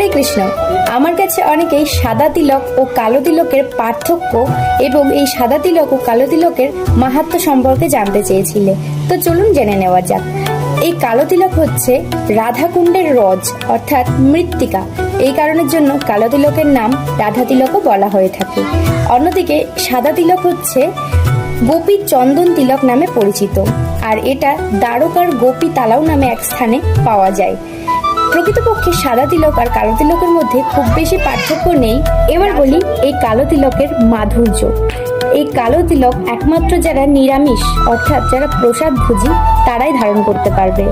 হরে কৃষ্ণ। আমার কাছে অনেকেই সাদা তিলক ও কালো তিলকের পার্থক্য এবং এই সাদা তিলক ও কালো তিলকের মাহাত্ম্য সম্পর্কে জানতে চেয়েছিলে। তো চলুন জেনে নেওয়া যাক। এই কালো তিলক হচ্ছে রাধাকুণ্ডের রজ, অর্থাৎ মৃত্তিকা। এই কারণের জন্য কালো তিলকের নাম রাধা তিলকও বলা হয়ে থাকে। অন্যদিকে সাদা তিলক হচ্ছে গোপী চন্দন তিলক নামে পরিচিত। আর এটা দ্বারকার গোপী তালাও নামে এক স্থানে পাওয়া যায়। প্রকৃতপক্ষে সাদা তিলক আর কালো তিলকের মধ্যে খুব বেশি পার্থক্য নেই। এবার বলি এই কালো তিলকের মাধুর্য। এই কালো তিলক একমাত্র যারা নিরামিষ, অর্থাৎ যারা প্রসাদ ভুজি, তারাই ধারণ করতে পারবে।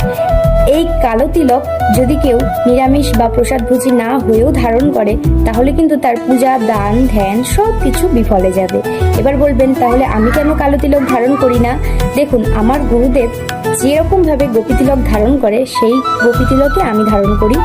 এই কালো তিলক যদি কেউ নিরামিষ বা প্রসাদ ভুজি না হয়েও ধারণ করে, তাহলে কিন্তু তার পূজা, দান, ধ্যান সব কিছু বিফলে যাবে। এবার বলবেন, তাহলে আমি কেন কালো তিলক ধারণ করি না? দেখুন, আমার গুরুদেব যেরকম ভাবে গোপী তিলক ধারণ করে, সেই গোপী তিলকে আমি ধারণ করি।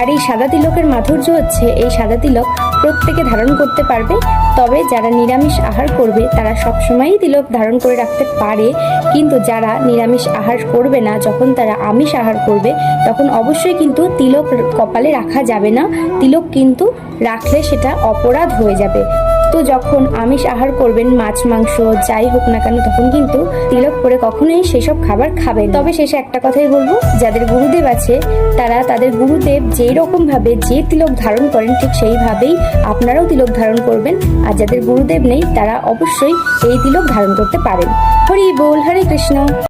আর এই সাদা তিলকের মাধুর্য হচ্ছে, এই সাদা তিলক প্রত্যেকে ধারণ করতে পারবে, তবে যারা নিরামিষ আহার করবে, তারা সবসময়ই তিলক ধারণ করে রাখতে পারে। কিন্তু যারা নিরামিষ আহার করবে না, যখন তারা আমিষ আহার করবে, তখন অবশ্যই কিন্তু তিলক কপালে রাখা যাবে না। তিলক কিন্তু রাখলে সেটা অপরাধ হয়ে যাবে। তো যখন আমিষ আহার করবেন, মাছ, মাংস, যাই হোক না কেন, তখন কিন্তু তিলক করে কখনোই সেসব খাবার খাবেন তবে শেষে একটা কথাই বলব, যাদের গুরুদেব আছে, তারা তাদের গুরুদেব যেই রকম ভাবে যে তিলক ধারণ করেন, ঠিক সেইভাবেই আপনারাও তিলক ধারণ করবেন আর যাদের গুরুদেব নেই, তারা অবশ্যই এই তিলক ধারণ করতে পারেন। হরি বল, হরে কৃষ্ণ।